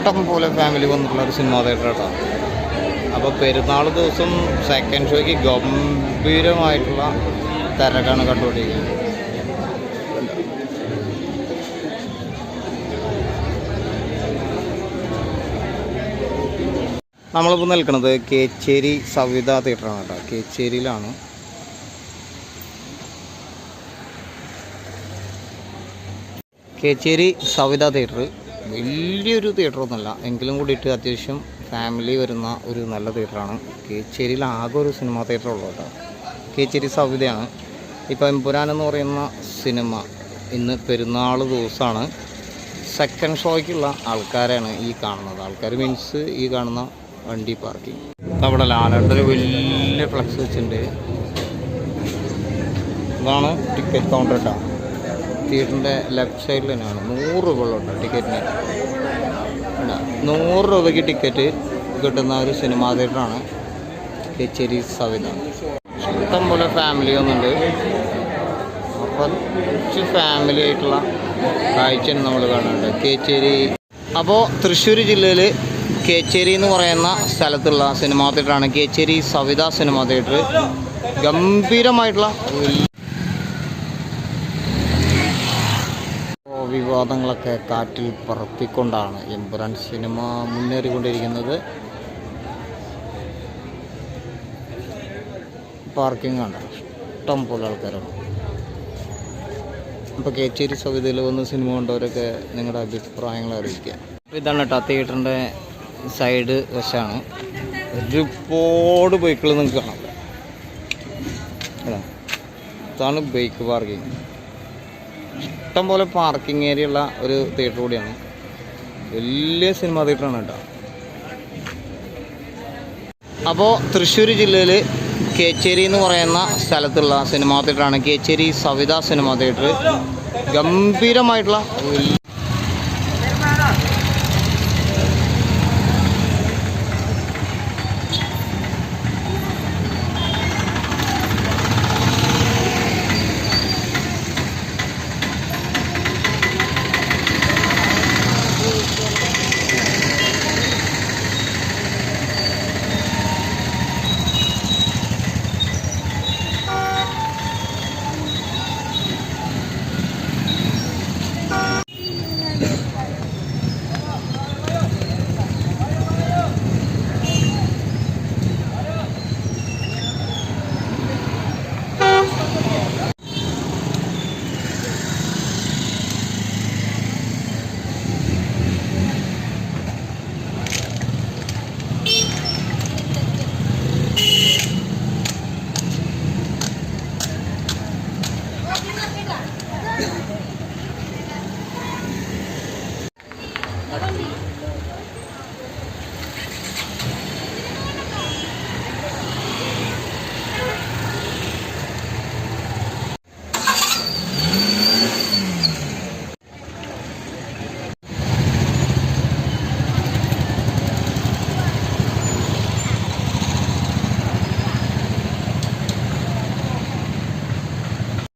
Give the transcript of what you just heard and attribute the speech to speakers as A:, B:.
A: ഇഷ്ടം പോലെ ഫാമിലി വന്നിട്ടുള്ള ഒരു സിനിമ തിയേറ്ററാണ് കേട്ടോ അപ്പോൾ പെരുന്നാൾ ദിവസം സെക്കൻഡ് ഷോയ്ക്ക് ഗംഭീരമായിട്ടുള്ള തിരക്കാണ് കണ്ടുകൊണ്ടിരിക്കുന്നത്. നമ്മളിപ്പോൾ നിൽക്കുന്നത് കേച്ചേരി സവിത തിയേറ്ററാണ് കേട്ടോ കേച്ചേരിയിലാണ്. കേച്ചേരി സവിത തിയേറ്റർ വലിയൊരു തിയേറ്ററൊന്നുമല്ല. എങ്കിലും കൂടിയിട്ട് അത്യാവശ്യം ഫാമിലി വരുന്ന ഒരു നല്ല തിയേറ്ററാണ്. കേച്ചേരിയിൽ ആകെ ഒരു സിനിമ തിയേറ്റർ ഉള്ളൂ കേട്ടോ. കേച്ചേരി സവിതയാണ് ഇപ്പോൾ എമ്പുരാൻ എന്ന് പറയുന്ന സിനിമ ഇന്ന് പെരുന്നാൾ ദിവസമാണ് സെക്കൻഡ് ഷോയ്ക്കുള്ള ആൾക്കാരാണ് ഈ കാണുന്നത്. ആൾക്കാർ മീൻസ് ഈ കാണുന്ന വണ്ടി പാർക്കിംഗ് അവിടെ ലാലാട്ടൊരു വലിയ ഫ്ലക്സ് വെച്ചിട്ടുണ്ട്. ഇതാണ് ടിക്കറ്റ് കൗണ്ടർ കേട്ടോ തിയേറ്ററിന്റെ ലെഫ്റ്റ് സൈഡിൽ തന്നെയാണ്. നൂറ് രൂപ ഉള്ളൂ ടിക്കറ്റിന് നൂറ് രൂപയ്ക്ക് ടിക്കറ്റ് കിട്ടുന്ന ഒരു സിനിമാ തിയേറ്ററാണ് കച്ചേരി സവിത. ഇഷ്ടം പോലെ ഫാമിലി ഒന്നുണ്ട് അപ്പം കുറച്ച് ഫാമിലി ആയിട്ടുള്ള കാഴ്ചയാണ് നമ്മൾ കാണുന്നുണ്ട് കേച്ചേരി. അപ്പോൾ തൃശ്ശൂർ ജില്ലയിൽ കേച്ചേരി എന്ന് പറയുന്ന സ്ഥലത്തുള്ള സിനിമാ തിയേറ്ററാണ് കേച്ചേരി സവിത സിനിമാ തിയേറ്റർ. ഗംഭീരമായിട്ടുള്ള വലിയ ഓ, വിവാദങ്ങളൊക്കെ കാറ്റിൽ പറത്തിക്കൊണ്ടാണ് എമ്പുരാൻ സിനിമ മുന്നേറിക്കൊണ്ടിരിക്കുന്നത്. പാർക്കിംഗ് ആണ്. ഇഷ്ടം പോലെ ആൾക്കാരാണ് അപ്പോൾ കേച്ചേരി സവിതയിൽ വന്ന് സിനിമ കണ്ടവരൊക്കെ നിങ്ങളുടെ അഭിപ്രായങ്ങൾ അറിയിക്കുക. ഇതാണ് കേട്ടോ തിയേറ്ററിന്റെ സൈഡ് വശമാണ് ഒരുപാട് ബൈക്കുകൾ നിങ്ങൾക്ക് കാണാം. അതാണ്. Bike parking. ഇഷ്ടം പോലെ പാർക്കിംഗ് ഏരിയ ഉള്ള ഒരു തിയേറ്റർ കൂടിയാണ്. വലിയ സിനിമ തിയേറ്ററാണ് കേട്ടോ. അപ്പോൾ തൃശ്ശൂർ ജില്ലയിൽ കേച്ചേരി എന്ന് പറയുന്ന സ്ഥലത്തുള്ള സിനിമാ തിയേറ്ററാണ് കേച്ചേരി സവിത സിനിമാ തിയേറ്റർ ഗംഭീരമായിട്ടുള്ള